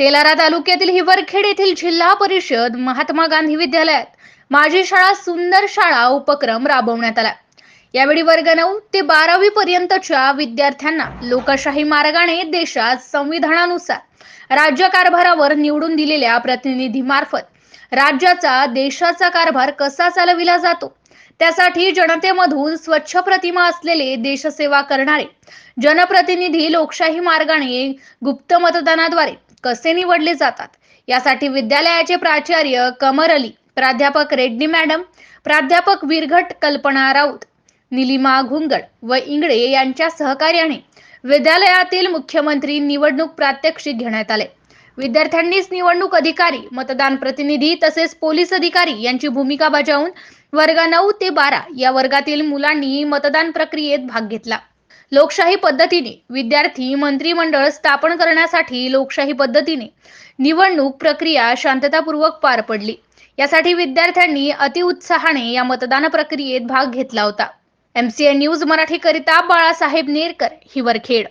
तेलारा तालुक्यातील हिवरखेड येथील जिल्हा परिषद महात्मा गांधी विद्यालयात माझी शाळा सुंदर शाळा उपक्रम राबवण्यात आला. यावेळी वर्ग नऊ ते बारावी पर्यंतच्या विद्यार्थ्यांना लोकशाही मार्गाने देशात संविधानानुसार राज्यकारभारावर निवडून दिलेल्या प्रतिनिधीमार्फत राज्याचा देशाचा कारभार कसा चालविला जातो? त्यासाठी जनतेमधून स्वच्छ प्रतिमा असलेले देशसेवा करणारे जनप्रतिनिधी लोकशाही मार्गाने गुप्त मतदानाद्वारे कसे निवडले जातात? यासाठी विद्यालयाचे प्राचार्य कमर अली प्राध्यापक रेड्डी मॅडम प्राध्यापक विरघट कल्पना राऊत निलिमा घुंगड व इंगळे यांच्या सहकार्याने विद्यालयातील मुख्यमंत्री निवडणूक प्रात्यक्षिक घेण्यात आले. विद्यार्थ्यांनीच निवडणूक अधिकारी मतदान प्रतिनिधी तसेच पोलीस अधिकारी यांची भूमिका बजावून वर्ग नऊ ते बारा या वर्गातील मुलांनी मतदान प्रक्रियेत भाग घेतला. लोकशाही पद्धतीने विद्यार्थी मंत्रिमंडळ स्थापन करण्यासाठी लोकशाही पद्धतीने निवडणूक प्रक्रिया शांततापूर्वक पार पडली. यासाठी विद्यार्थ्यांनी अतिउत्साहाने या मतदान प्रक्रियेत भाग घेतला होता. एमसीए न्यूज मराठी करिता बाळासाहेब नेरकर हिवरखेड.